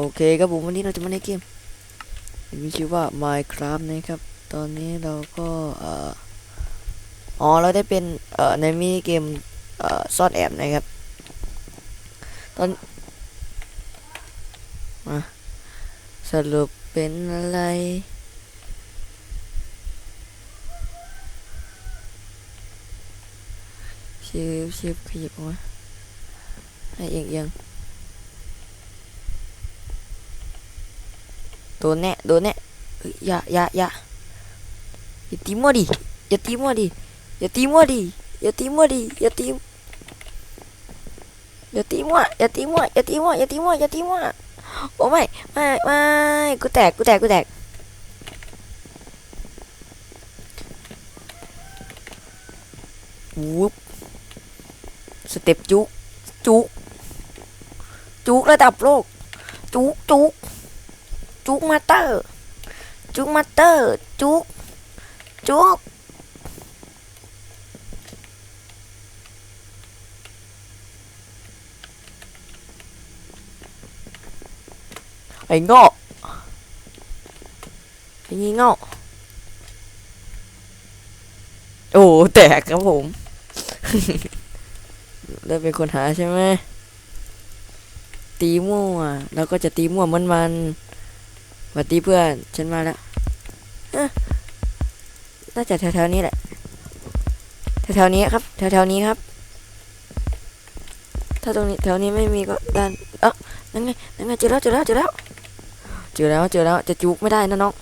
โอเคครับผมวันนี้เราจะมาในเกมมีชื่อว่า Minecraft นะครับ ตอนนี้เราก็อ๋อเราได้เป็นในมินิเกมอซ่อนแอบนะครับ ตอนมาสรุปเป็นอะไรชิบชิบขยับออกมาให้เอียงเอียง โดนแน่โดนแน่เอ้ยอย่าอย่าอย่าอย่าตีมั่วดิอย่าตีมั่วดิอย่าตีมั่วดิอย่าตีมั่วดิอย่าตีอย่าตีมั่วอย่าตี จุกจุกมาเตอร์ จุกมาเตอร์ จุก จุก ไอ้โง่ไอ้งี้โง่โอ้ แตกครับผม เริ่มเป็นคนหาใช่ไหมตีมั่วแล้วก็จะตีมั่วมันมัน วัสดีเพื่อน ฉันมาแล้วเอ๊ะน่าจะแถวๆนี้แหละ แถวๆนี้ครับ แถวๆนี้ครับ ถ้าตรงนี้แถวนี้ไม่มีก็ด้านเอ้านั่นไง นั่นไง เจอแล้ว เจอแล้ว เจอแล้ว เจอแล้ว เจอแล้ว จะจุกไม่ได้นะน้อง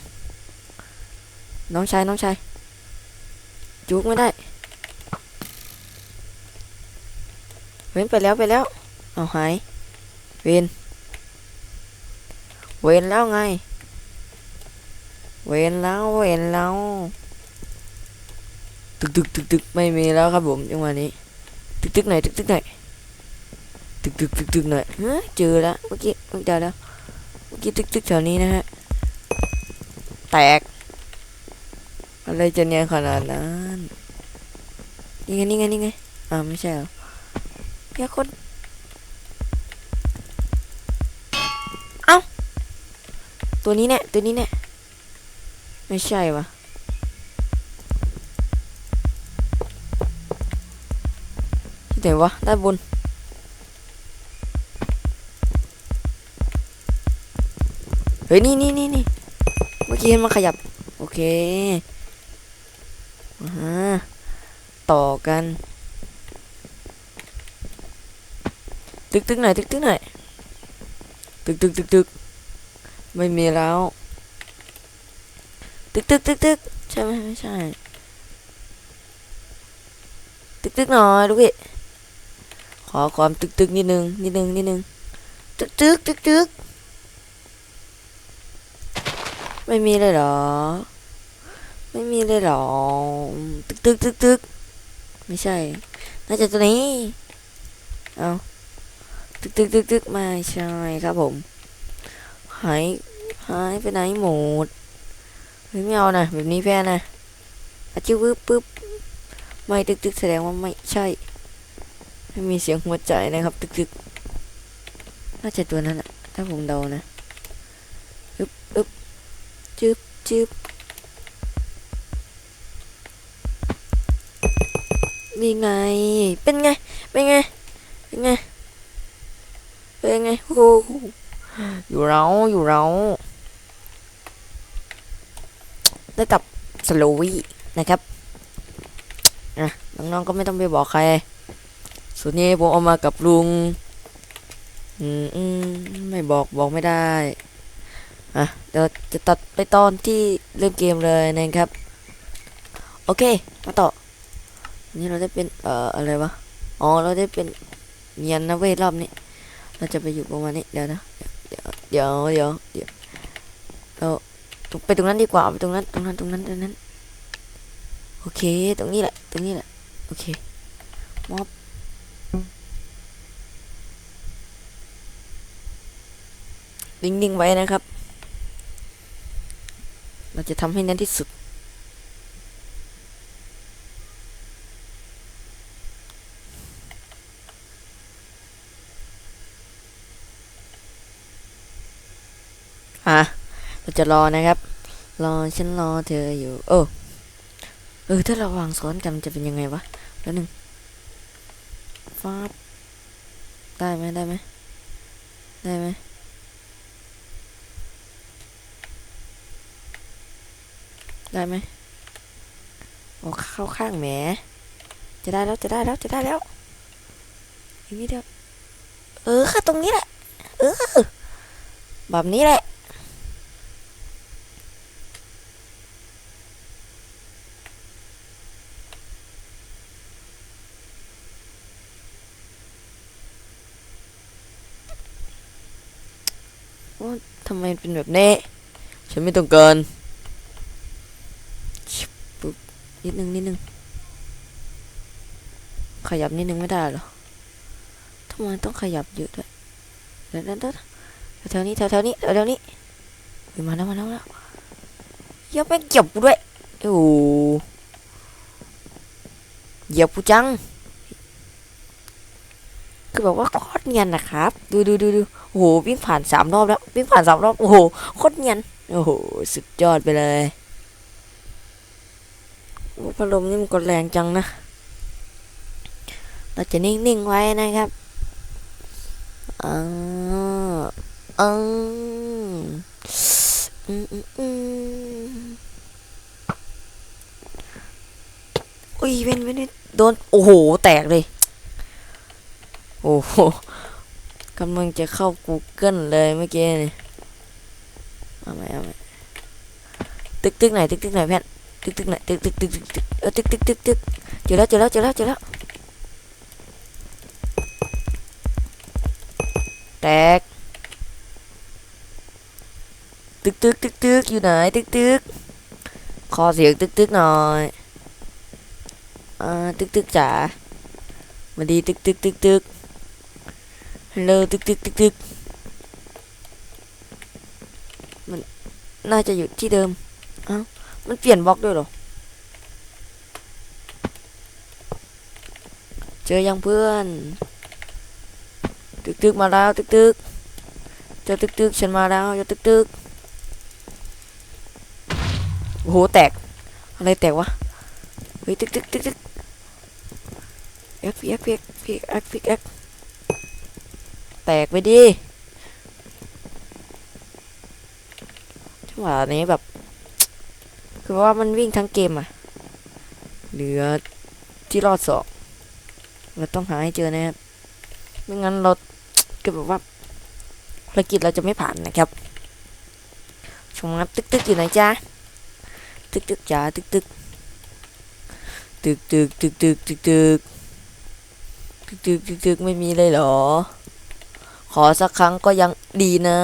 น้องชาย น้องชาย จุกไม่ได้ เว้นไปแล้วไปแล้ว เอาหาย เวนเวนแล้วไง เว้นแล้วเว้นแล้วตึกตึกตึกตึกไม่มีแล้วครับผมจังหวะนี้ ตึกตึกไหนตึกตึกไหนตึกตึกตึกตึกหน่อยเฮ้ยเจอแล้วเมื่อกี้เมื่อกี้แล้วเมื่อกี้ตึกตึกแถวนี้นะฮะแตก อะไรจะเนียนขนาดนั้นนี่ไงนี่ไงนี่ไงอ่าไม่ใช่เหรอเพียคนเอ้าตัวนี้เนี่ยตัวนี้เนี่ย ไม่ใช่วะที่ไหนวะด้านบนเฮ้ยนี่นี่นี่นี่เมื่อกี้เห็นมันขยับ โอเคอ่าฮะต่อกัน ตึกตึกหน่อยตึกตึกหน่อยตึกตึกตึกตึกไม่มีแล้ว ตึกตึกตึกตึกใช่ไหมไม่ใช่ ตึกตึกหน่อยลูกพี่ขอความตึกตึกนิดนึงนิดนึงนิดนึงตึกตึกตึกตึกไม่มีเลยเหรอ ไม่มีเลยเหรอ ตึกตึกตึกตึกไม่ใช่ น่าจะตัวนี้ เอาตึกตึกตึกตึกไม่ใช่ครับผม หาย หายไปไหนหมด ไม่เอานะแบบนี้แพ้นะอาจิ้วปึ๊บปึ๊บไม่ตึกตึกแสดงว่าไม่ใช่ไม่มีเสียงหัวใจนะครับ ตึกตึกน่าจะตัวนั้นอะถ้าผมเดานะอึบอึบจึบจึบนี่ไง เป็นไง เป็นไง เป็นไง เป็นไงโอ้โหอยู่เราอยู่เรา ได้กับสโลวีนะครับนะน้องๆก็ไม่ต้องไปบอกใครส่วนนี้ผมเอามากับลุงอืมไม่บอกบอกไม่ได้อะเดี๋ยวจะตัดไปตอนที่เริ่มเกมเลยนะครับ โอเคมาต่อนี่เราได้เป็นเอ่ออะไรวะอ๋อเราได้เป็นเนียนนะเว้ยรอบนี้ เราจะไปอยู่ประมาณนี้เดี๋ยวนะเดี๋ยวเดี๋ยวเดี๋ยวเดี๋ยวเรา ไปตรงนั้นดีกว่าไปตรงนั้นตรงนั้นตรงนั้นตรงนั้น โอเค ตรงนี้แหละ ตรงนี้แหละ โอเคม็อบนิ่งๆไว้นะครับ เราจะทำให้แน่นที่สุด อะ เราจะรอนะครับ รอฉันรอเธออยู่ เออ เออ ถ้าเราวางซ้อนกันจะเป็นยังไงวะแล้วหนึ่งฟ้าบได้ไหมได้ไหมได้ไหมได้ไหมโอ้เข้าข้างแหม จะได้แล้วจะได้แล้วจะได้แล้วอย่างนี้เดียวเออค่ะตรงนี้แหละ เออแบบนี้แหละ ว่าทำไมเป็นแบบนี้ ฉันไม่ต้องการชิบปึ๊บนิดนึงนิดนึง ขยับนิดนึงไม่ได้หรอทำไมต้องขยับเยอะด้วยเดี๋ยวเดี๋ยวเดี๋ยวแถวนี้แถวๆนี้แถวๆนี้มาแล้วมาแล้วมาแล้วเยับไม่งเหยียบกูด้วยโอ้โหเหยียบกูจัง คือแบบว่าโคตรเนียนนะครับ ดูดูดูดูโอ้โหวิ่งผ่านสามรอบแล้ว วิ่งผ่านสามรอบ โอ้โหโคตรเนียน โอ้โห สุดยอดไปเลยพัดลมนี่มันกดแรงจังนะ เราจะนิ่งๆไว้นะครับอ่าอือืมอืมอืมอุ้ยเว้นเว้นโดน โอ้โห แตกเลย โอ้โหกำลังจะเข้า Google เลยเมื่อกี้นี่เอาไหมเอาไหมตึกตึกไหนตึกตึกไหนแพทตึกตึกไหนตึกตึกตึกตึกตึกเออตึกตึกตึกตึกเจอแล้วเจอแล้วเจอแล้วเจอแล้วแตกตึกตึกตึกตึกอยู่ไหนตึกตึกขอเสียงตึกตึกหน่อยอ่าตึกตึกจ๋ามาดีตึกตึกตึกตึก ฮัลโหลตึกตึกตึกตึกมันน่าจะอยู่ที่เดิมอ้ามันเปลี่ยนบล็อกด้วยเหรอ เจอยังเพื่อน ตึกตึกมาแล้วตึกตึกเจอตึกตึกฉันมาแล้วเจอตึกตึกโอ้โหแตก อะไรแตกวะ เฮ้ยตึกตึกตึกตึกเอ็กพีเอ็กพีเอ็กพีเอ็กพีเอ็ก แตกไปดิจังหวะนี้แบบ คือว่ามันวิ่งทั้งเกมอะเหลือที่รอดสองเราต้องหาให้เจอนะครับไม่งั้นเราก็แบบว่าภารกิจเราจะไม่ผ่านนะครับชมครับตึกตึกอยู่ไหนจ้าตึกตึกจ้าตึกตึกตึกตึกตึกตึกตึกตึกตึกตึกตึกตึกไม่มีเลยเหรอ อสักครั้งก็ยังดีนะ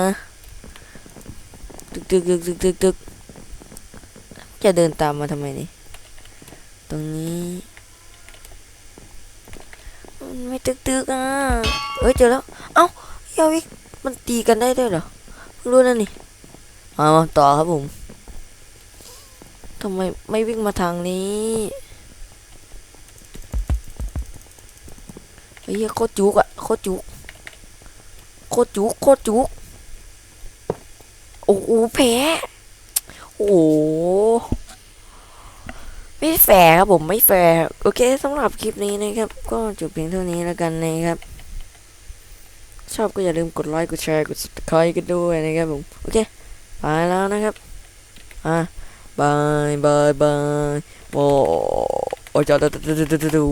ตึกตึกตึกตึกตึกตึกจะเดินตามมาทำไมนี่ ตรงนี้ไม่ตึกตึกอะเอ้ยเจอแล้ว เอ้ายาวิกมันตีกันได้ด้วยเหรอเพิ่งรู้นั่นนี่มามาต่อครับผมทำไมไม่วิ่งมาทางนี้เหี้ยโคตรจุกอะโคตรจุก โคตรจุกโคตรจุกโอ้โหแพ้โอ้โหไม่แฟร์ครับผมไม่แฟร์โอเคสำหรับคลิปนี้นะครับ ก็จบเพียงเท่านี้แล้วกันนะครับ ชอบก็อย่าลืมกดไลค์กดแชร์กด subscribe กันด้วยนะครับผมโอเคไปแล้วนะครับอะบายบายบายโอ้โอ้จอดดู